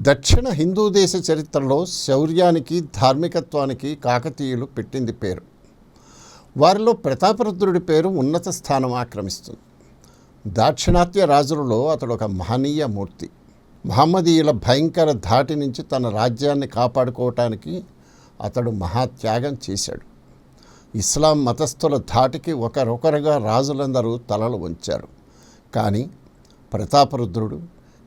దక్షిణ హిందూ దేశ చరిత్రలో శౌర్యానికి ధార్మికత్వానికి కాకతీయులు పెట్టింది పేరు. వారిలో ప్రతాపరుద్రుడి పేరు ఉన్నత స్థానం ఆక్రమిస్తుంది. దాక్షిణాత్య రాజులలో అతడు ఒక మహనీయ మూర్తి. మహమ్మదీయుల భయంకర ధాటి నుంచి తన రాజ్యాన్ని కాపాడుకోవటానికి అతడు మహాత్యాగం చేశాడు. ఇస్లాం మతస్థుల ధాటికి ఒకరొకరుగా రాజులందరూ తలలు వంచారు. కానీ ప్రతాపరుద్రుడు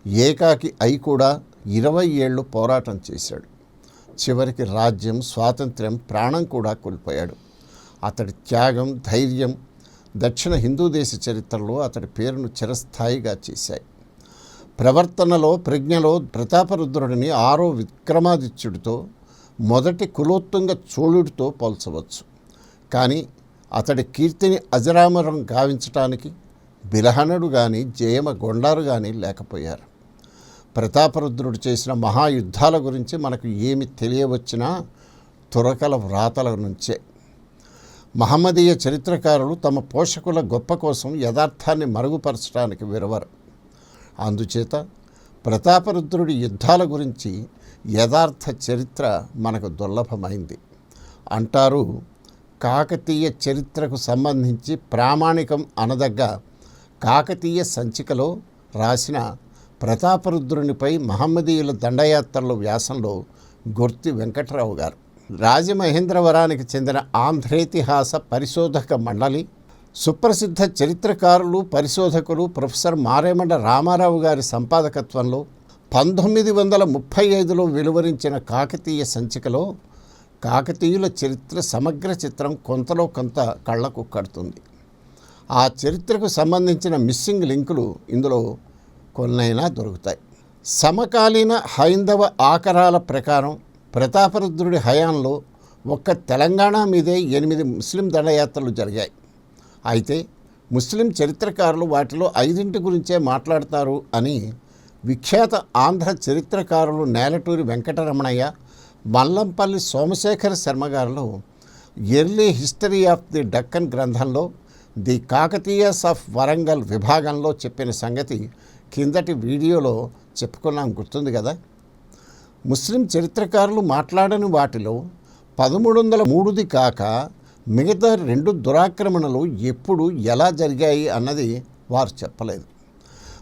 ఏకాకి అయి కూడా ఇరవై ఏళ్ళు పోరాటం చేశాడు. చివరికి రాజ్యం స్వాతంత్ర్యం ప్రాణం కూడా కోల్పోయాడు. అతడి త్యాగం ధైర్యం దక్షిణ హిందూ దేశ చరిత్రలో అతడి పేరును చిరస్థాయిగా చేశాయి. ప్రవర్తనలో ప్రజ్ఞలో ప్రతాపరుద్రుడిని ఆరో విక్రమాదిత్యుడితో మొదటి కులోత్తుంగ చోళుడితో పోల్చవచ్చు. కానీ అతడి కీర్తిని అజరామరం గావించటానికి బిలహనుడు కానీ జయమ గొండారు కానీ లేకపోయారు. ప్రతాపరుద్రుడు చేసిన మహాయుద్ధాల గురించి మనకు ఏమి తెలియవచ్చినా తురకల వ్రాతల నుంచే. మహమ్మదీయ చరిత్రకారులు తమ పోషకుల గొప్ప కోసం యథార్థాన్ని మరుగుపరచడానికి విరవరు. అందుచేత ప్రతాపరుద్రుడి యుద్ధాల గురించి యథార్థ చరిత్ర మనకు దుర్లభమైంది. అంటారు కాకతీయ చరిత్రకు సంబంధించి ప్రామాణికం అనదగ్గ కాకతీయ సంచికలో రాసిన ప్రతాపరుద్రునిపై మహమ్మదీయుల దండయాత్రలు వ్యాసంలో గుర్తి వెంకట్రావు గారు. రాజమహేంద్రవరానికి చెందిన ఆంధ్రేతిహాస పరిశోధక మండలి సుప్రసిద్ధ చరిత్రకారులు పరిశోధకులు ప్రొఫెసర్ మారేమండ రామారావు గారి సంపాదకత్వంలో పంతొమ్మిది వందల ముప్పై ఐదులో వెలువరించిన కాకతీయ సంచికలో కాకతీయుల చరిత్ర సమగ్ర చిత్రం కొంతలో కొంత కళ్ళకు కడుతుంది. ఆ చరిత్రకు సంబంధించిన మిస్సింగ్ లింకులు ఇందులో కొన్నైనా దొరుకుతాయి. సమకాలీన హైందవ ఆకరాల ప్రకారం ప్రతాపరుద్రుడి హయాంలో ఒక్క తెలంగాణ మీదే ఎనిమిది ముస్లిం దండయాత్రలు జరిగాయి. అయితే ముస్లిం చరిత్రకారులు వాటిలో ఐదింటి గురించే మాట్లాడతారు అని విఖ్యాత ఆంధ్ర చరిత్రకారులు నేలటూరి వెంకటరమణయ్య మల్లంపల్లి సోమశేఖర శర్మ గారు early history of the Deccan గ్రంథంలో ది కాకతీయస్ ఆఫ్ వరంగల్ విభాగంలో చెప్పిన సంగతి కిందటి వీడియోలో చెప్పుకున్నాం గుర్తుంది కదా? ముస్లిం చరిత్రకారులు మాట్లాడని వాటిలో పదమూడు వందల మూడుది కాక మిగతా రెండు దురాక్రమణలు ఎప్పుడు ఎలా జరిగాయి అన్నది వారు చెప్పలేదు.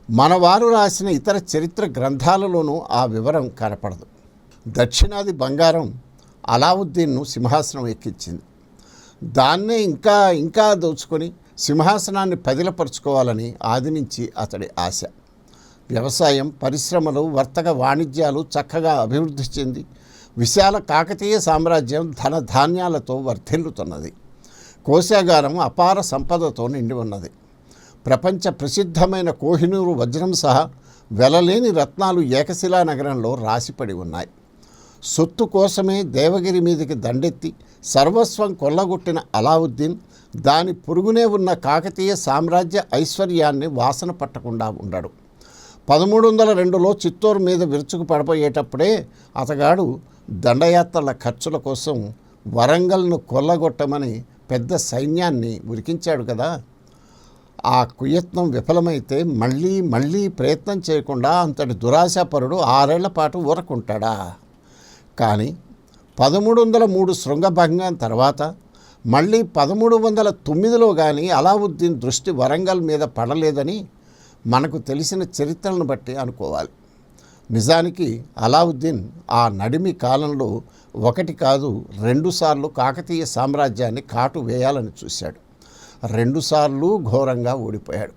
మనవారు రాసిన ఇతర చరిత్ర గ్రంథాలలోనూ ఆ వివరం కనపడదు. దక్షిణాది బంగారం అలావుద్దీన్ను సింహాసనం ఎక్కించింది. దాన్నే ఇంకా ఇంకా దోచుకొని సింహాసనాన్ని పదిలపరుచుకోవాలని ఆది నుంచి అతడి ఆశ. వ్యవసాయం పరిశ్రమలు వర్తక వాణిజ్యాలు చక్కగా అభివృద్ధి చెంది విశాల కాకతీయ సామ్రాజ్యం ధన ధాన్యాలతో వర్ధిల్లుతున్నది. కోశాగారం అపార సంపదతో నిండి ఉన్నది. ప్రపంచ ప్రసిద్ధమైన కోహినూరు వజ్రం సహా వెలలేని రత్నాలు ఏకశిలా నగరంలో రాసిపడి ఉన్నాయి. సొత్తు కోసమే దేవగిరి మీదకి దండెత్తి సర్వస్వం కొల్లగొట్టిన అలావుద్దీన్ దాని పొరుగునే ఉన్న కాకతీయ సామ్రాజ్య ఐశ్వర్యాన్ని వాసన పట్టకుండా ఉండడు. పదమూడు వందల రెండులో చిత్తూరు మీద విరుచుకు పడిపోయేటప్పుడే అతగాడు దండయాత్రల ఖర్చుల కోసం వరంగల్ను కొల్లగొట్టమని పెద్ద సైన్యాన్ని ఉరికించాడు కదా. ఆ కుయత్నం విఫలమైతే మళ్ళీ మళ్ళీ ప్రయత్నం చేయకుండా అంతటి దురాశాపరుడు ఆరేళ్ళ పాటు ఊరకుంటాడా? కానీ పదమూడు వందల మూడు శృంగభంగం తర్వాత మళ్ళీ పదమూడు వందల తొమ్మిదిలో కానీ అలావుద్దీన్ దృష్టి వరంగల్ మీద పడలేదని మనకు తెలిసిన చరిత్రలను బట్టి అనుకోవాలి. నిజానికి అలావుద్దీన్ ఆ నడిమి కాలంలో ఒకటి కాదు రెండుసార్లు కాకతీయ సామ్రాజ్యాన్ని కాటు వేయాలని చూశాడు. రెండుసార్లు ఘోరంగా ఓడిపోయాడు.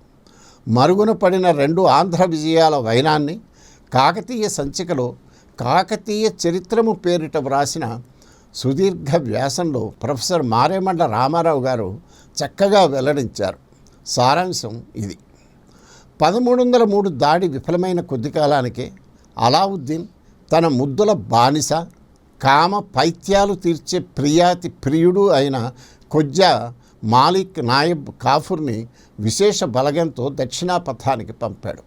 మరుగున పడిన రెండు ఆంధ్ర విజయాల వైనాన్ని కాకతీయ సంచికలో కాకతీయ చరిత్రము పేరిట వ్రాసిన సుదీర్ఘ వ్యాసంలో ప్రొఫెసర్ మారేమండ రామారావు గారు చక్కగా వెల్లడించారు. సారాంశం ఇది. పదమూడు వందల మూడు దాడి విఫలమైన కొద్ది కాలానికే అలావుద్దీన్ తన ముద్దుల బానిస కామ పైత్యాలు తీర్చే ప్రియాతి ప్రియుడు అయిన కొజ్జా మాలిక్ నాయబ్ కాఫుర్ని విశేష బలగంతో దక్షిణాపథానికి పంపాడు.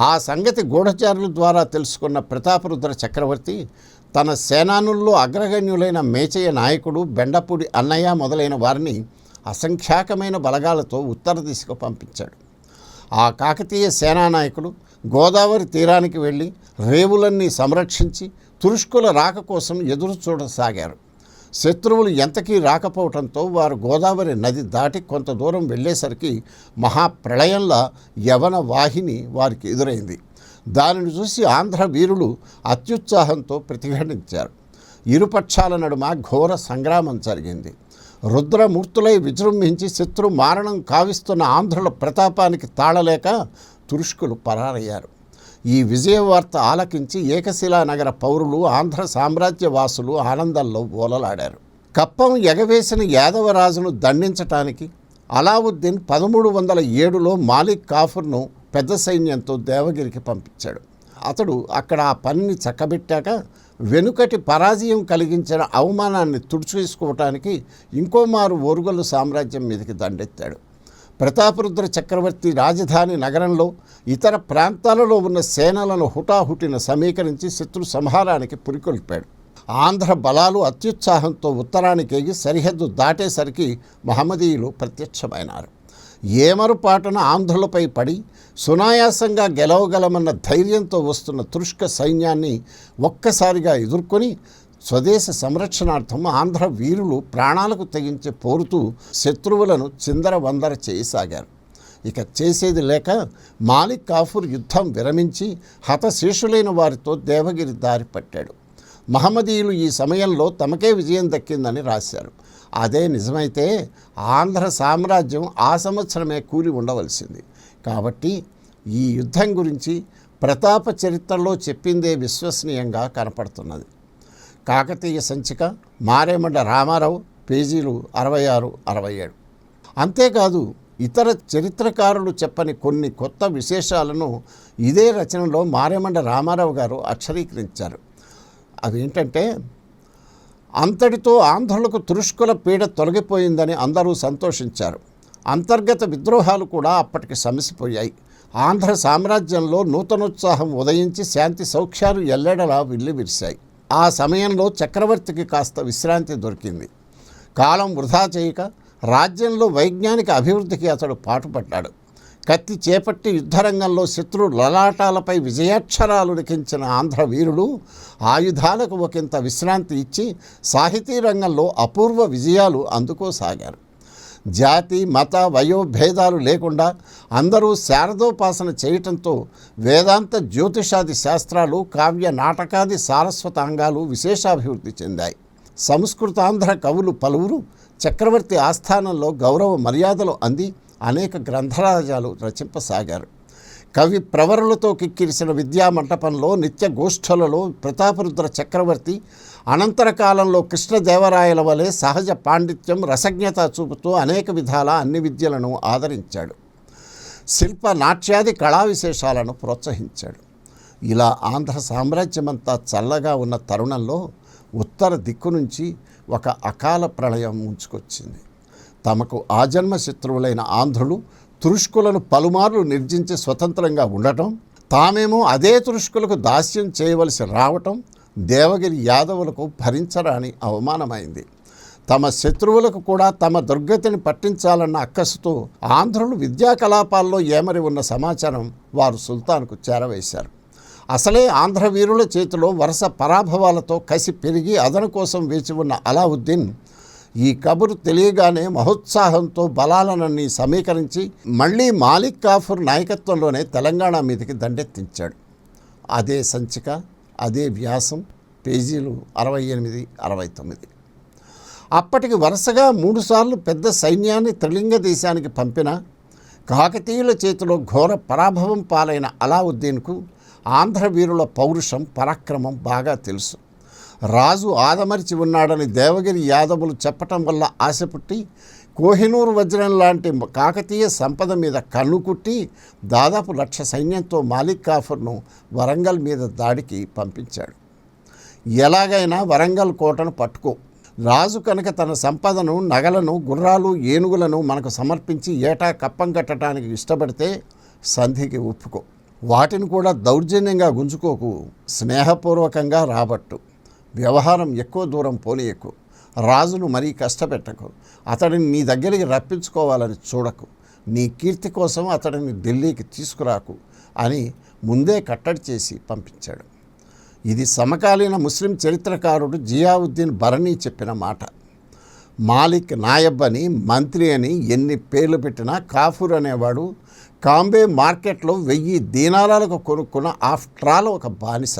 ఆ సంగతి గూఢచారుల ద్వారా తెలుసుకున్న ప్రతాపరుద్ర చక్రవర్తి తన సేనానుల్లో అగ్రగణ్యులైన మేచయ్య నాయకుడు బెండపూడి అన్నయ్య మొదలైన వారిని అసంఖ్యాకమైన బలగాలతో ఉత్తర దిశకు పంపించాడు. ఆ కాకతీయ సేనానాయకులు గోదావరి తీరానికి వెళ్ళి రేవులన్నీ సంరక్షించి తురుష్కుల రాక కోసం ఎదురు చూడసాగారు. శత్రువులు ఎంతకీ రాకపోవడంతో వారు గోదావరి నది దాటి కొంత దూరం వెళ్ళేసరికి మహాప్రళయంలా యవన వాహిని వారికి ఎదురైంది. దానిని చూసి ఆంధ్ర వీరులు అత్యుత్సాహంతో ప్రతిఘటించారు. ఇరుపక్షాల నడుమ ఘోర సంగ్రామం జరిగింది. రుద్రమూర్తులై విజృంభించి శత్రు మారణం కావిస్తున్న ఆంధ్రుల ప్రతాపానికి తాళలేక తురుష్కులు పరారయ్యారు. ఈ విజయవార్త ఆలకించి ఏకశిలా నగర పౌరులు ఆంధ్ర సామ్రాజ్య వాసులు ఆనందంలో ఓలలాడారు. కప్పం ఎగవేసిన యాదవరాజును దండించటానికి అలావుద్దీన్ పదమూడు వందల ఏడులో మాలిక్ కాఫర్ను పెద్ద సైన్యంతో దేవగిరికి పంపించాడు. అతడు అక్కడ ఆ పనిని చక్కబెట్టాక వెనుకటి పరాజయం కలిగించిన అవమానాన్ని తుడిచేసుకోవటానికి ఇంకోమారు ఓరుగల్లు సామ్రాజ్యం మీదకి దండెత్తాడు. ప్రతాపరుద్ర చక్రవర్తి రాజధాని నగరంలో ఇతర ప్రాంతాలలో ఉన్న సేనలను హుటాహుటిన సమీకరించి శత్రు సంహారానికి పురికొల్పాడు. ఆంధ్ర బలాలు అత్యుత్సాహంతో ఉత్తరానికి ఎగి సరిహద్దు దాటేసరికి మహమ్మదీయులు ప్రత్యక్షమైనారు. ఏమరుపాటున ఆంధ్రులపై పడి సునాయాసంగా గెలవగలమన్న ధైర్యంతో వస్తున్న తురుష్క సైన్యాన్ని ఒక్కసారిగా ఎదుర్కొని స్వదేశ సంరక్షణార్థం ఆంధ్ర వీరులు ప్రాణాలకు తెగించి పోరుతూ శత్రువులను చిందర వందర చేయసాగారు. ఇక చేసేది లేక మాలిక్ కాఫూర్ యుద్ధం విరమించి హతశేషులైన వారితో దేవగిరి దారి పట్టాడు. మహమ్మదీయులు ఈ సమయంలో తమకే విజయం దక్కిందని రాశారు. అదే నిజమైతే ఆంధ్ర సామ్రాజ్యం ఆ సంవత్సరమే కూలి ఉండవలసింది. కాబట్టి ఈ యుద్ధం గురించి ప్రతాప చరిత్రలో చెప్పిందే విశ్వసనీయంగా కనపడుతున్నది. కాకతీయ సంచిక మారేమండ రామారావు పేజీలు అరవై ఆరు అరవై ఏడు. అంతేకాదు ఇతర చరిత్రకారులు చెప్పని కొన్ని కొత్త విశేషాలను ఇదే రచనలో మారేమండ రామారావు గారు అక్షరీకరించారు. అవేంటంటే అంతటితో ఆంధ్రులకు తురుష్కుల పీడ తొలగిపోయిందని అందరూ సంతోషించారు. అంతర్గత విద్రోహాలు కూడా అప్పటికి సమసిపోయాయి. ఆంధ్ర సామ్రాజ్యంలో నూతనోత్సాహం ఉదయించి శాంతి సౌఖ్యాలు ఎల్లెడలా విరిశాయి ఆ సమయంలో చక్రవర్తికి కాస్త విశ్రాంతి దొరికింది. కాలం వృధా చేయక రాజ్యంలో వైజ్ఞానిక అభివృద్ధికి అతడు పాటుపడ్డాడు. కత్తి చేపట్టి యుద్ధరంగంలో శత్రు లలాటాలపై విజయాక్షరాలు లిఖించిన ఆంధ్ర వీరులు ఆయుధాలకు ఒకంత విశ్రాంతి ఇచ్చి సాహితీ రంగంలో అపూర్వ విజయాలు అందుకోసాగారు. జాతి మత వయోభేదాలు లేకుండా అందరూ శారదోపాసన చేయటంతో వేదాంత జ్యోతిషాది శాస్త్రాలు కావ్య నాటకాది సారస్వతాంగాలు విశేషాభివృద్ధి చెందాయి. సంస్కృతాంధ్ర కవులు పలువురు చక్రవర్తి ఆస్థానంలో గౌరవ మర్యాదలు అంది అనేక గ్రంథరాజాలు రచింపసాగారు. కవి ప్రవరులతో కిక్కిరిసిన విద్యామంటపంలో నిత్య గోష్ఠులలో ప్రతాపరుద్ర చక్రవర్తి అనంతర కాలంలో కృష్ణదేవరాయల వలె సహజ పాండిత్యం రసజ్ఞత చూపుతూ అనేక విధాల అన్ని విద్యలను ఆదరించాడు. శిల్ప నాట్యాది కళా విశేషాలను ప్రోత్సహించాడు. ఇలా ఆంధ్ర సామ్రాజ్యమంతా చల్లగా ఉన్న తరుణంలో ఉత్తర దిక్కు నుంచి ఒక అకాల ప్రళయం ముంచుకొచ్చింది. తమకు ఆజన్మ శత్రువులైన ఆంధ్రులు తురుష్కులను పలుమార్లు నిర్జించి స్వతంత్రంగా ఉండటం తామేమో అదే తురుష్కులకు దాస్యం చేయవలసి రావటం దేవగిరి యాదవులకు భరించరాని అవమానమైంది. తమ శత్రువులకు కూడా తమ దుర్గతిని పట్టించాలన్న అక్కసుతో ఆంధ్రులు విద్యా కలాపాల్లో ఏమరి ఉన్న సమాచారం వారు సుల్తాన్కు చేరవేశారు. అసలే ఆంధ్ర వీరుల చేతిలో వరుస పరాభవాలతో కసి పెరిగి అదను కోసం వేచి ఉన్న అలావుద్దీన్ ఈ కబురు తెలియగానే మహోత్సాహంతో బలాలనన్నీ సమీకరించి మళ్ళీ మాలిక్ కాఫూర్ నాయకత్వంలోనే తెలంగాణ మీదకి దండెత్తించాడు. అదే సంచిక అదే వ్యాసం పేజీలు అరవై ఎనిమిది అరవై తొమ్మిది. అప్పటికి వరుసగా మూడుసార్లు పెద్ద సైన్యాన్ని త్రిలింగ దేశానికి పంపిన కాకతీయుల చేతిలో ఘోర పరాభవం పాలైన అలావుద్దీన్కు ఆంధ్ర వీరుల పౌరుషం పరాక్రమం బాగా తెలుసు. రాజు ఆదమరిచి ఉన్నాడని దేవగిరి యాదవులు చెప్పటం వల్ల ఆశ పుట్టి కోహినూరు వజ్రం లాంటి కాకతీయ సంపద మీద కన్నుకుట్టి దాదాపు లక్ష సైన్యంతో మాలిక్ కాఫర్ను వరంగల్ మీద దాడికి పంపించాడు. ఎలాగైనా వరంగల్ కోటను పట్టుకో. రాజు కనుక తన సంపదను నగలను గుర్రాలు ఏనుగులను మనకు సమర్పించి ఏటా కప్పం కట్టడానికి ఇష్టపడితే సంధికి ఒప్పుకో. వాటిని కూడా దౌర్జన్యంగా గుంజుకోకు స్నేహపూర్వకంగా రాబట్టు. వ్యవహారం ఎక్కువ దూరం పోనీయకు. రాజును మరీ కష్టపెట్టకు. అతడిని నీ దగ్గరికి రప్పించుకోవాలని చూడకు. నీ కీర్తి కోసం అతడిని ఢిల్లీకి తీసుకురాకు అని ముందే కట్టడి చేసి పంపించాడు. ఇది సమకాలీన ముస్లిం చరిత్రకారుడు జియావుద్దీన్ భరణి చెప్పిన మాట. మాలిక్ నాయబ్ అని మంత్రి అని ఎన్ని పేర్లు పెట్టినా కాఫూర్ అనేవాడు కాంబే మార్కెట్లో వెయ్యి దీనారాలకు కొనుక్కున్న ఆఫ్టర్ ఆల్ ఒక బానిస.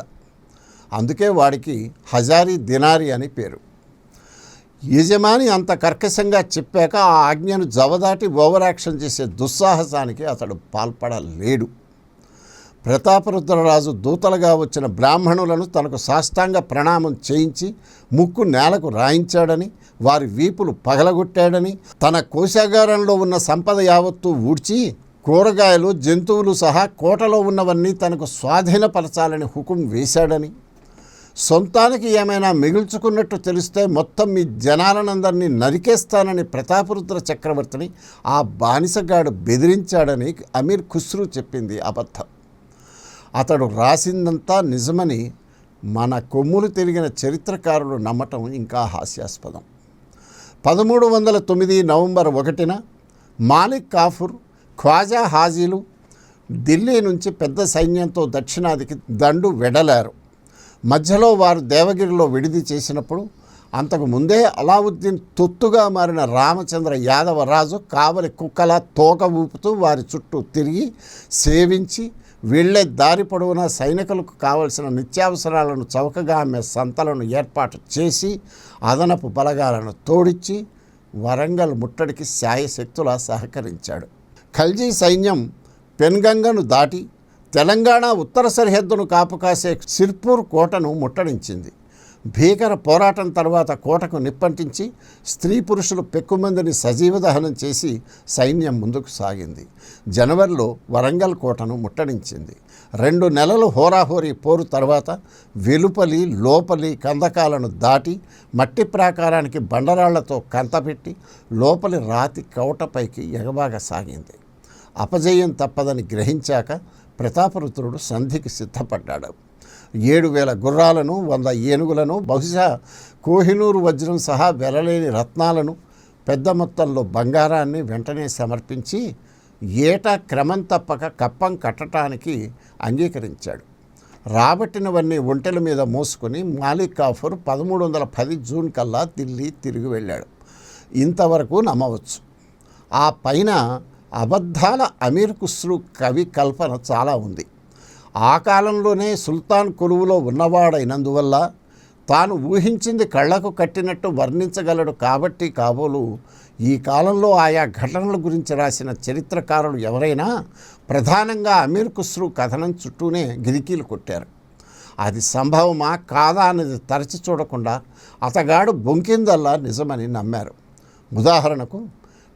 అందుకే వాడికి హజారీ దినారి అని పేరు. యజమాని అంత కర్కశంగా చెప్పాక ఆ ఆజ్ఞను జవదాటి ఓవర్ యాక్షన్ చేసే దుస్సాహసానికి అతడు పాల్పడలేడు. ప్రతాపరుద్రరాజు దూతలుగా వచ్చిన బ్రాహ్మణులను తనకు సాష్టాంగ ప్రణామం చేయించి ముక్కు నేలకు రాయించాడని వారి వీపులు పగలగొట్టాడని తన కోశాగారంలో ఉన్న సంపద యావత్తు ఊడ్చి కూరగాయలు జంతువులు సహా కోటలో ఉన్నవన్నీ తనకు స్వాధీనపరచాలని హుకుం వేశాడని సొంతానికి ఏమైనా మిగుల్చుకున్నట్టు తెలిస్తే మొత్తం మీ జనాలనందరినీ నరికేస్తానని ప్రతాపరుద్ర చక్రవర్తిని ఆ బానిసగాడు బెదిరించాడని అమీర్ ఖుస్రు చెప్పింది అబద్ధం. అతడు రాసిందంతా నిజమని మన కొమ్ములు తిరిగిన చరిత్రకారులు నమ్మటం ఇంకా హాస్యాస్పదం. పదమూడు వందల తొమ్మిది నవంబర్ ఒకటిన మాలిక్ కాఫూర్ ఖ్వాజా హాజీలు ఢిల్లీ నుంచి పెద్ద సైన్యంతో దక్షిణాదికి దండు వెడలారు. మధ్యలో వారు దేవగిరిలో విడిది చేసినప్పుడు అంతకు ముందే అలావుద్దీన్ తొత్తుగా మారిన రామచంద్ర యాదవ రాజు కావలి కుక్కల తోక ఊపుతూ వారి చుట్టూ తిరిగి సేవించి వీళ్ళే దారి పొడవునా సైనికులకు కావలసిన నిత్యావసరాలను చౌకగా అమ్మే సంతలను ఏర్పాటు చేసి అదనపు బలగాలను తోడిచ్చి వరంగల్ ముట్టడికి శాయశక్తులా సహకరించాడు. ఖల్జీ సైన్యం పెన్గంగను దాటి తెలంగాణ ఉత్తర సరిహద్దును కాపుకాసే సిర్పూర్ కోటను ముట్టడించింది. భీకర పోరాటం తర్వాత కోటకు నిప్పంటించి స్త్రీ పురుషులు పెక్కుమందిని సజీవ దహనం చేసి సైన్యం ముందుకు సాగింది. జనవరిలో వరంగల్ కోటను ముట్టడించింది. రెండు నెలలు హోరాహోరీ పోరు తర్వాత వెలుపలి లోపలి కందకాలను దాటి మట్టి ప్రాకారానికి బండరాళ్ళతో కంతపెట్టి లోపలి రాతి కవటపైకి ఎగబాగ సాగింది అపజయం తప్పదని గ్రహించాక ప్రతాపరుద్రుడు సంధికి సిద్ధపడ్డాడు. ఏడు వేల గుర్రాలను వంద ఏనుగులను బహుశా కోహినూరు వజ్రం సహా వెలలేని రత్నాలను పెద్ద మొత్తంలో బంగారాన్ని వెంటనే సమర్పించి ఏటా క్రమం తప్పక కప్పం కట్టడానికి అంగీకరించాడు. రాబట్టినవన్నీ ఒంటెల మీద మోసుకొని మాలిక్ కాఫర్ పదమూడు వందల పది జూన్ కల్లా ఢిల్లీ తిరిగి వెళ్ళాడు. ఇంతవరకు నమ్మవచ్చు. ఆ పైన అబద్ధాల అమీర్ ఖుస్రు కవి కల్పన చాలా ఉంది. ఆ కాలంలోనే సుల్తాన్ కొలువులో ఉన్నవాడైనందువల్ల తాను ఊహించింది కళ్ళకు కట్టినట్టు వర్ణించగలడు కాబట్టి కాబోలు ఈ కాలంలో ఆయా ఘటనల గురించి రాసిన చరిత్రకారులు ఎవరైనా ప్రధానంగా అమీర్ ఖుస్రు కథనం చుట్టూనే గిరికీలు కొట్టారు. అది సంభవమా కాదా అనేది తరచి చూడకుండా అతగాడు బొంకిందల్లా నిజమని నమ్మారు. ఉదాహరణకు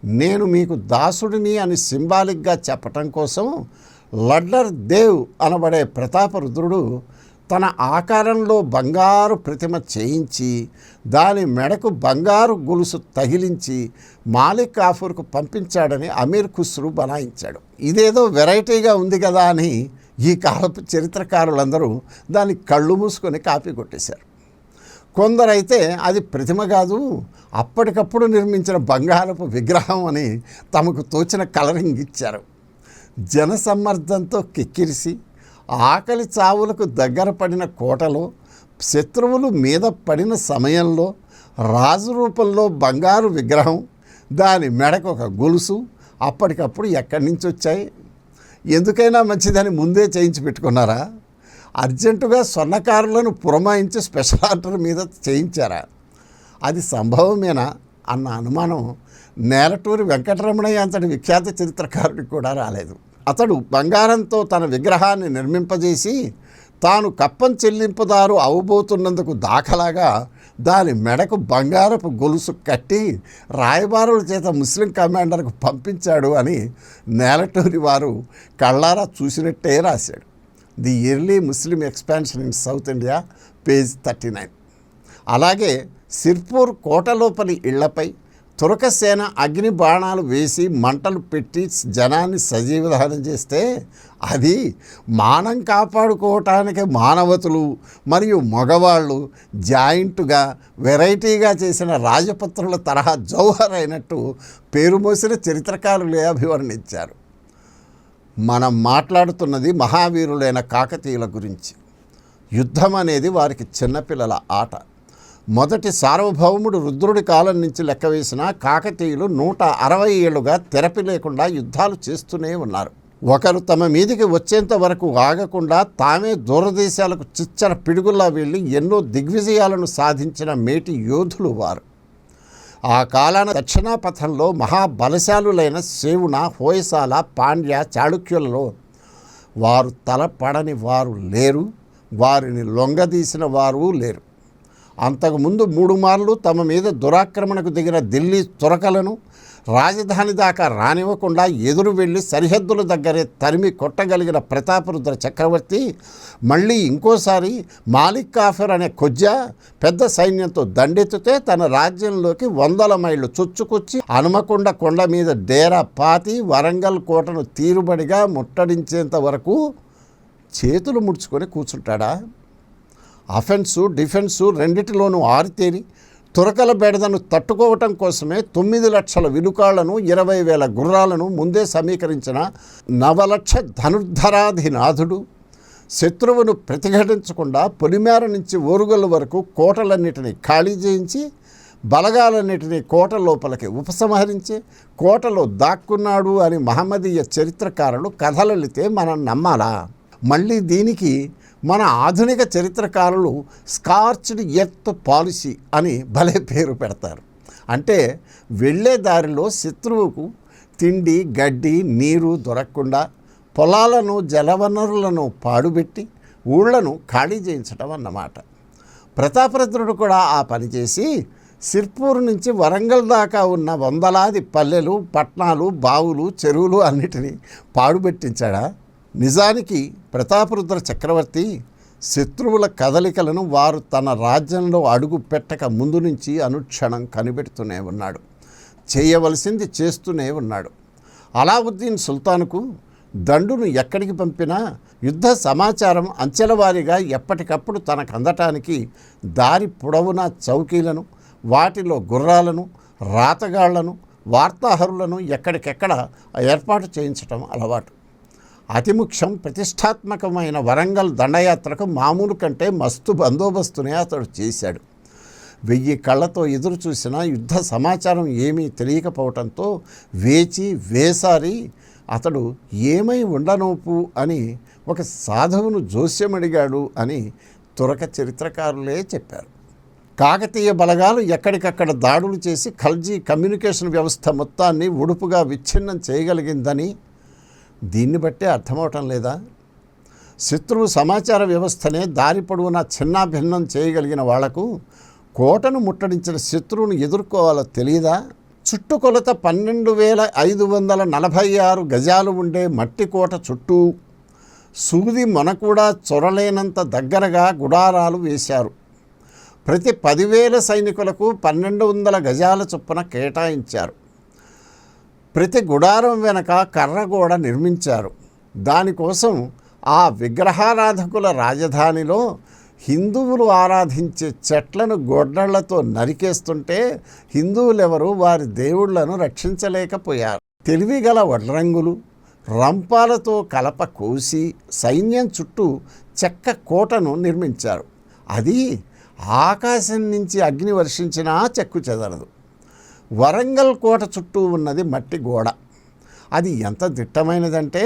నేను మీకు దాసుడిని అని సింబాలిక్గా చెప్పటం కోసం లడ్డర్ దేవ్ అనబడే ప్రతాపరుద్రుడు తన ఆకారంలో బంగారు ప్రతిమ చేయించి దాని మెడకు బంగారు గొలుసు తగిలించి మాలిక్ కాఫూర్కు పంపించాడని అమీర్ ఖుస్రు బనాయించాడు. ఇదేదో వెరైటీగా ఉంది కదా అని ఈ కాలపు చరిత్రకారులందరూ దాన్ని కళ్ళు మూసుకొని కాపీ కొట్టేశారు. కొందరైతే అది ప్రతిమ కాదు అప్పటికప్పుడు నిర్మించిన బంగారపు విగ్రహం అని తమకు తోచిన కలరింగ్ ఇచ్చారు. జనసమ్మర్దంతో కిక్కిరిసి ఆకలి చావులకు దగ్గర పడిన కోటలో శత్రువులు మీద పడిన సమయంలో రాజు రూపంలో బంగారు విగ్రహం దాని మెడకు ఒక గొలుసు అప్పటికప్పుడు ఎక్కడి నుంచి వచ్చాయి? ఎందుకైనా మంచిదని ముందే చేయించి పెట్టుకున్నారా? అర్జెంటుగా స్వర్ణకారులను పురమాయించి స్పెషల్ ఆర్డర్ మీద చేయించారా? అది సంభవమేనా? అన్న అనుమానం నేలటూరి వెంకటరమణయ్య అంతటి విఖ్యాత చరిత్రకారుడికి కూడా రాలేదు. అతడు బంగారంతో తన విగ్రహాన్ని నిర్మింపజేసి తాను కప్పం చెల్లింపుదారు అవబోతున్నందుకు దాఖలాగా దాని మెడకు బంగారపు గొలుసు కట్టి రాయబారుల చేత ముస్లిం కమాండర్కు పంపించాడు అని నేలటూరి వారు కళ్ళారా చూసినట్టే రాశాడు. The early Muslim expansion in south India page thirty nine. అలాగే సిర్పూర్ కోటలోపలి ఇళ్ళపై తురకసేన అగ్ని బాణాలు వేసి మంటలు పెట్టి జనాన్ని సజీవదహనం చేస్తే అది మానం కాపాడుకోవటానికి మానవతులు మరియు మగవాళ్ళు జాయింట్గా వెరైటీగా చేసిన రాజపత్రుల తరహా జౌహర్ అయినట్టు పేరు మోసిన చరిత్రకారులే అభివర్ణించారు. మనం మాట్లాడుతున్నది మహావీరులైన కాకతీయుల గురించి. యుద్ధం అనేది వారికి చిన్నపిల్లల ఆట. మొదటి సార్వభౌముడు రుద్రుడి కాలం నుంచి లెక్కవేసిన కాకతీయులు నూట అరవై ఏళ్ళుగా తెరపి లేకుండా యుద్ధాలు చేస్తూనే ఉన్నారు. ఒకరు తమ మీదికి వచ్చేంత వరకు ఆగకుండా తామే దూరదేశాలకు చిచ్చర పిడుగుల్లా వెళ్ళి ఎన్నో దిగ్విజయాలను సాధించిన మేటి యోధులు వారు. ఆ కాలాన దక్షిణాపథంలో మహాబలశాలులైన శివున హోయసాల పాండ్య చాళుక్యులలో వారు తలపడని వారు లేరు వారిని లొంగదీసిన వారు లేరు. అంతకుముందు మూడు మార్లు తమ మీద దురాక్రమణకు దిగిన ఢిల్లీ తురకలను రాజధాని దాకా రానివ్వకుండా ఎదురు వెళ్ళి సరిహద్దుల దగ్గరే తరిమి కొట్టగలిగిన ప్రతాపరుద్ర చక్రవర్తి మళ్ళీ ఇంకోసారి మాలిక్ కాఫర్ అనే కొజ్జా పెద్ద సైన్యంతో దండెత్తితే తన రాజ్యంలోకి వందల మైళ్ళు చొచ్చుకొచ్చి హనుమకొండ కొండ మీద డేరా పాతి వరంగల్ కోటను తీరుబడిగా ముట్టడించేంత వరకు చేతులు ముడుచుకొని కూర్చుంటాడా? అఫెన్సు డిఫెన్సు రెండిటిలోనూ ఆరితేరి తురకల బెడదను తట్టుకోవటం కోసమే తొమ్మిది లక్షల విలుకాళ్ళను ఇరవై వేల గుర్రాలను ముందే సమీకరించిన నవలక్ష ధనుర్ధరాధినాథుడు శత్రువును ప్రతిఘటించకుండా పొలిమేర నుంచి ఓరుగల వరకు కోటలన్నిటినీ ఖాళీ చేయించి బలగాలన్నిటినీ కోట లోపలికి ఉపసంహరించి కోటలో దాక్కున్నాడు అని మహమ్మదీయ చరిత్రకారులు కథలలితే మనం నమ్మాలా? మళ్ళీ దీనికి మన ఆధునిక చరిత్రకారులు స్కార్చ్డ్ ఎర్త్ పాలసీ అని భలే పేరు పెడతారు. అంటే వెళ్ళే దారిలో శత్రువుకు తిండి గడ్డి నీరు దొరకకుండా పొలాలను జలవనరులను పాడుబెట్టి ఊళ్ళను ఖాళీ చేయించడం అన్నమాట. ప్రతాపరుద్రుడు కూడా ఆ పని చేసి సిర్పూర్ నుంచి వరంగల్ దాకా ఉన్న వందలాది పల్లెలు పట్నాలు బావులు చెరువులు అన్నిటినీ పాడుబెట్టించాడా? నిజానికి ప్రతాపరుద్ర చక్రవర్తి శత్రువుల కదలికలను వారు తన రాజ్యంలో అడుగు పెట్టక ముందు నుంచి అనుక్షణం కనిపెడుతూనే ఉన్నాడు. చేయవలసింది చేస్తూనే ఉన్నాడు. అలావుద్దీన్ సుల్తాన్కు దండును ఎక్కడికి పంపినా యుద్ధ సమాచారం అంచెలవారీగా ఎప్పటికప్పుడు తనకు అందటానికి దారి పొడవునా చౌకీలను వాటిలో గుర్రాలను రాతగాళ్ళను వార్తాహరులను ఎక్కడికెక్కడ ఏర్పాటు చేయించటం అలవాటు. అతి ముఖ్యం ప్రతిష్టాత్మకమైన వరంగల్ దండయాత్రకు మామూలు కంటే మస్తు బందోబస్తునే అతడు చేశాడు. వెయ్యి కళ్ళతో ఎదురు చూసిన యుద్ధ సమాచారం ఏమీ తెలియకపోవటంతో వేచి వేసారి అతడు ఏమై ఉండనోపు అని ఒక సాధువును జోస్యమడిగాడు అని తురక చరిత్రకారులే చెప్పారు. కాకతీయ బలగాలు ఎక్కడికక్కడ దాడులు చేసి ఖల్జీ కమ్యూనికేషన్ వ్యవస్థ మొత్తాన్ని ఉడుపుగా విచ్ఛిన్నం చేయగలిగిందని దీన్ని బట్టే అర్థమవటం లేదా? శత్రువు సమాచార వ్యవస్థనే దారి పొడవునా చిన్నాభిన్నం చేయగలిగిన వాళ్ళకు కోటను ముట్టడించిన శత్రువును ఎదుర్కోవాలో తెలియదా చుట్టుకొలత పన్నెండు వేల ఐదు వందల నలభై ఆరు గజాలు ఉండే మట్టి కోట చుట్టూ సూది మనకూడా చొరలేనంత దగ్గరగా గుడారాలు వేశారు. ప్రతి పదివేల సైనికులకు పన్నెండు వందల గజాల చొప్పున కేటాయించారు. ప్రతి గుడారం వెనక కర్రగోడ నిర్మించారు. దానికోసం ఆ విగ్రహారాధకుల రాజధానిలో హిందువులు ఆరాధించే చెట్లను గొడ్డళ్ళతో నరికేస్తుంటే హిందువులెవరూ వారి దేవుళ్ళను రక్షించలేకపోయారు. తెలివిగల వడ్రంగులు రంపాలతో కలప కోసి సైన్యం చుట్టూ చెక్క కోటను నిర్మించారు. అది ఆకాశం నుంచి అగ్ని వర్షించినా చెక్కు చెదరదు. వరంగల్ కోట చుట్టూ ఉన్నది మట్టి గోడ. అది ఎంత దిట్టమైనదంటే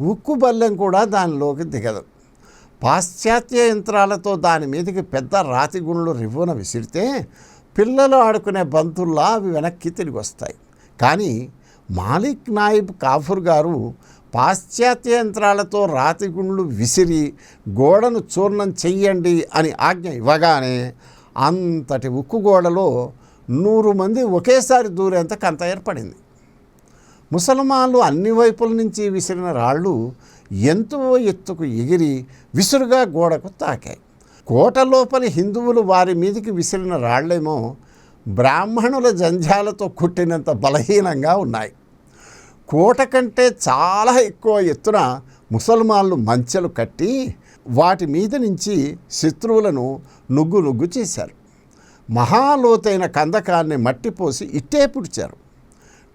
ఉక్కు బల్లెం కూడా దానిలోకి దిగదు. పాశ్చాత్య యంత్రాలతో దాని మీదకి పెద్ద రాతి గుండ్లు రివ్వున విసిరితే పిల్లలు ఆడుకునే బంతుల్లా అవి వెనక్కి తిరిగి వస్తాయి. కానీ మాలిక్ నాయిబ్ కాఫూర్ గారు పాశ్చాత్య యంత్రాలతో రాతి గుండ్లు విసిరి గోడను చూర్ణం చెయ్యండి అని ఆజ్ఞ ఇవ్వగానే అంతటి ఉక్కు గోడలో నూరు మంది ఒకేసారి దూరేంత కంత ఏర్పడింది. ముసల్మాన్లు అన్ని వైపుల నుంచి విసిరిన రాళ్ళు ఎంతో ఎత్తుకు ఎగిరి విసురుగా గోడకు తాకాయి. కోట లోపలి హిందువులు వారి మీదికి విసిరిన రాళ్ళేమో బ్రాహ్మణుల జంధ్యాలతో కుట్టినంత బలహీనంగా ఉన్నాయి. కోట కంటే చాలా ఎక్కువ ఎత్తున ముసల్మాన్లు మంచెలు కట్టి వాటి మీద నుంచి శత్రువులను నుగ్గు నుగ్గు చేశారు. మహాలోతైన కందకాన్ని మట్టిపోసి ఇట్టే పుడిచారు.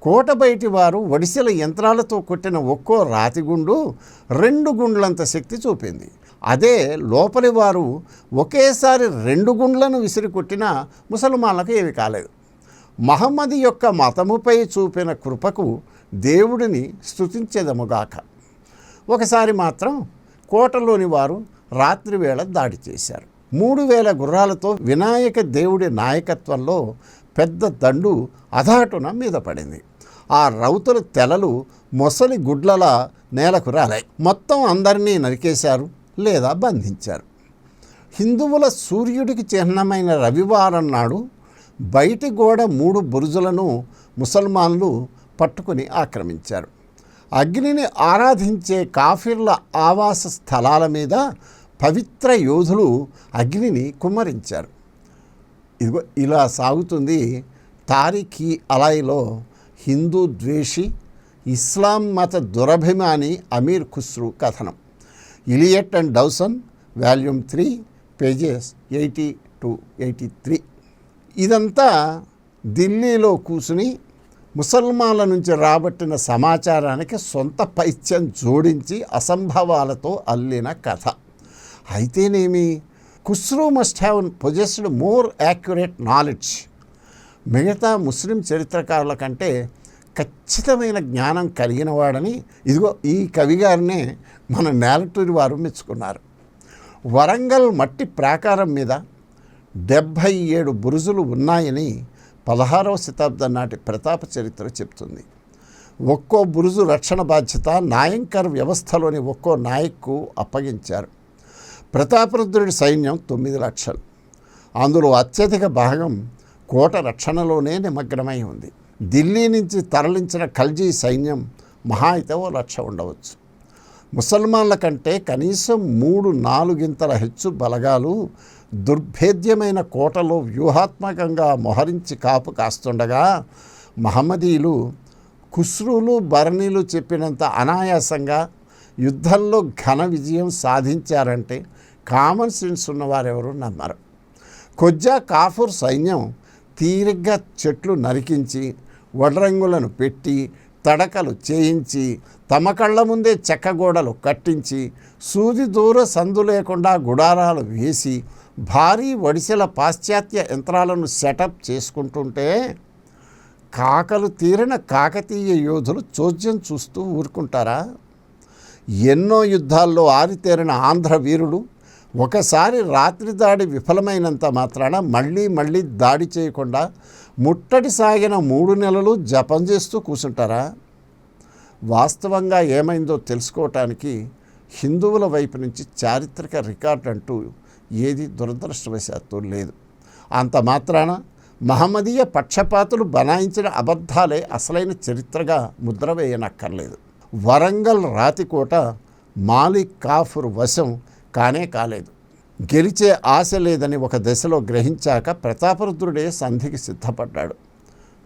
కోట బయటి వారు వడిసెల యంత్రాలతో కొట్టిన ఒక్కో రాతిగుండు రెండు గుండ్లంత శక్తి చూపింది. అదే లోపలి వారు ఒకేసారి రెండు గుండ్లను విసిరి కొట్టిన ముసల్మాన్లకు ఏమి కాలేదు. మహమ్మది యొక్క మతముపై చూపిన కృపకు దేవుడిని స్థుతించేదముగాక ఒకసారి మాత్రం కోటలోని వారు రాత్రివేళ దాడి చేశారు. మూడు వేల గుర్రాలతో వినాయక దేవుడి నాయకత్వంలో పెద్ద దండు అధాటున మీద పడింది. ఆ రౌతుల తెలలు మొసలి గుడ్లలా నేలకు రాలాయి. మొత్తం అందరినీ నరికేశారు లేదా బంధించారు. హిందువుల సూర్యుడికి చిహ్నమైన రవివారం నాడు బయటి గోడ మూడు బురుజులను ముసల్మాన్లు పట్టుకుని ఆక్రమించారు. అగ్నిని ఆరాధించే కాఫిర్ల ఆవాస స్థలాల మీద పవిత్ర యోధులు అగ్నిని కుమ్మరించారు. ఇదిగో ఇలా సాగుతుంది తారిఖీ అలాయిలో హిందూ ద్వేషి ఇస్లాం మత దురభిమాని అమీర్ ఖుస్రు కథనం. Elliot and Dowson volume three pages eighty two eighty three. ఇదంతా ఢిల్లీలో కూసుని ముసల్మాన్ల నుంచి రాబట్టిన సమాచారానికి సొంత పైత్యం జోడించి అసంభవాలతో అల్లిన కథ. అయితేనేమి? Khusrau must have possessed more accurate knowledge. మిగతా ముస్లిం చరిత్రకారుల కంటే ఖచ్చితమైన జ్ఞానం కలిగిన వాడని ఇదిగో ఈ కవిగారినే మన నేలటూరి వారు మెచ్చుకున్నారు. వరంగల్ మట్టి ప్రాకారం మీద డెబ్భై ఏడు బురుజులు ఉన్నాయని పదహారవ శతాబ్దం నాటి ప్రతాప చరిత్ర చెప్తుంది ఒక్కో బురుజు రక్షణ బాధ్యత నాయంకర్ వ్యవస్థలోని ఒక్కో నాయక్కు అప్పగించారు. ప్రతాపరుద్రుడి సైన్యం తొమ్మిది లక్షలు. అందులో అత్యధిక భాగం కోట రక్షణలోనే నిమగ్నమై ఉంది. ఢిల్లీ నుంచి తరలించిన ఖల్జీ సైన్యం మహా అయితే ఓ లక్ష ఉండవచ్చు. ముసల్మాన్ల కంటే కనీసం మూడు నాలుగింతల హెచ్చు బలగాలు దుర్భేద్యమైన కోటలో వ్యూహాత్మకంగా మొహరించి కాపు కాస్తుండగా మహమ్మదీలు కుస్రులు భరణీలు చెప్పినంత అనాయాసంగా యుద్ధంలో ఘన విజయం సాధించారంటే కామన్ సెన్స్ ఉన్నవారెవరు నమ్మరు. కొజ్జా కాఫూర్ సైన్యం తీరిగ్గా చెట్లు నరికించి వడ్రంగులను పెట్టి తడకలు చేయించి తమ కళ్ళ ముందే చెక్కగోడలు కట్టించి సూది దూర సందు లేకుండా గుడారాలు వేసి భారీ వడిసెల పాశ్చాత్య యంత్రాలను సెటప్ చేసుకుంటుంటే కాకలు తీరిన కాకతీయ యోధులు చోద్యం చూస్తూ ఊరుకుంటారా? ఎన్నో యుద్ధాల్లో ఆరితేరిన ఆంధ్ర వీరుడు ఒకసారి రాత్రి దాడి విఫలమైనంత మాత్రాన మళ్ళీ మళ్ళీ దాడి చేయకుండా ముట్టడి సాగిన మూడు నెలలు జపం చేస్తూ కూర్చుంటారా వాస్తవంగా ఏమైందో తెలుసుకోవటానికి హిందువుల వైపు నుంచి చారిత్రక రికార్డ్ అంటూ ఏది దురదృష్టవశాత్తు లేదు. అంత మాత్రాన మహమ్మదీయ పక్షపాతులు బనాయించిన అబద్ధాలే అసలైన చరిత్రగా ముద్ర వేయనక్కర్లేదు. వరంగల్ రాతికోట మాలిక్ కాఫుర్ వశం కానే కాలేదు. గెలిచే ఆశ లేదని ఒక దశలో గ్రహించాక ప్రతాపరుద్రుడే సంధికి సిద్ధపడ్డాడు.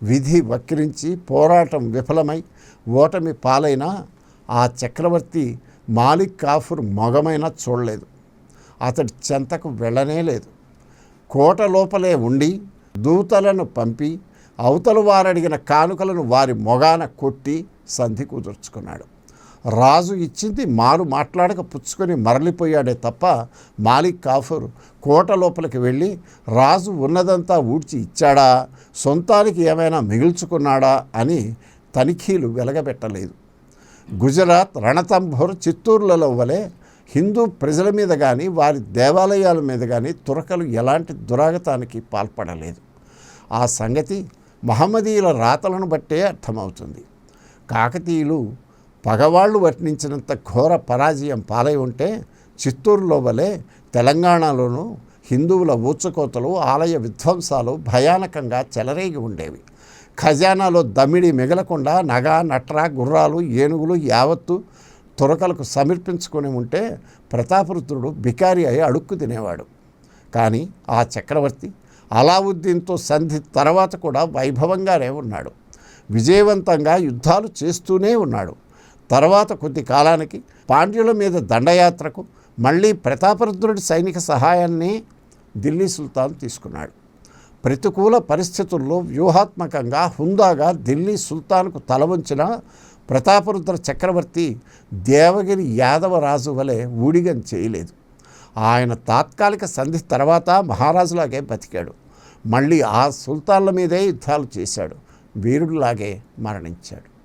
విధి వక్రించి పోరాటం విఫలమై ఓటమి పాలైన ఆ చక్రవర్తి మాలిక్ కాఫుర్ మొగమైనా చూడలేదు. అతడి చెంతకు వెళ్ళనే లేదు. కోట లోపలే ఉండి దూతలను పంపి అవతల వారడిగిన కానుకలను వారి మొగాన కొట్టి సంధి కుదుర్చుకున్నాడు. రాజు ఇచ్చింది మారు మాట్లాడక పుచ్చుకొని మరలిపోయాడే తప్ప మాలిక్ కాఫర్ కోట లోపలికి వెళ్ళి రాజు ఉన్నదంతా ఊడ్చి ఇచ్చాడా సొంతానికి ఏమైనా మిగుల్చుకున్నాడా అని తనిఖీలు వెలగబెట్టలేదు. గుజరాత్ రణతంబోర్ చిత్తూరులలో వలె హిందూ ప్రజల మీద కానీ వారి దేవాలయాల మీద కానీ తురకలు ఎలాంటి దురాగతానికి పాల్పడలేదు. ఆ సంగతి మహమ్మదీయుల రాతలను బట్టే అర్థమవుతుంది. కాకతీయులు పగవాళ్ళు వర్ణించినంత ఘోర పరాజయం పాలై ఉంటే చిత్తూరులో వలె తెలంగాణలోనూ హిందువుల ఊచకోతలు ఆలయ విధ్వంసాలు భయానకంగా చెలరేగి ఉండేవి. ఖజానాలో దమిడి మిగలకుండా నగ నట్ర గుర్రాలు ఏనుగులు యావత్తు తురకలకు సమర్పించుకొని ఉంటే ప్రతాపరుద్రుడు బికారి అయి అడుక్కు తినేవాడు. కానీ ఆ చక్రవర్తి అలావుద్దీన్తో సంధి తర్వాత కూడా వైభవంగానే ఉన్నాడు. విజయవంతంగా యుద్ధాలు చేస్తూనే ఉన్నాడు. తర్వాత కొద్ది కాలానికి పాండ్యుల మీద దండయాత్రకు మళ్ళీ ప్రతాపరుద్రుడి సైనిక సహాయాన్ని ఢిల్లీ సుల్తాన్ తీసుకున్నాడు. ప్రతికూల పరిస్థితుల్లో వ్యూహాత్మకంగా హుందాగా ఢిల్లీ సుల్తాన్కు తల వంచిన ప్రతాపరుద్ర చక్రవర్తి దేవగిరి యాదవ రాజు వలె ఊడిగం చేయలేదు. ఆయన తాత్కాలిక సంధి తర్వాత మహారాజులాగే బతికాడు. మళ్ళీ ఆ సుల్తాన్ల మీదే యుద్ధాలు చేశాడు. వీరుడిలాగే మరణించాడు.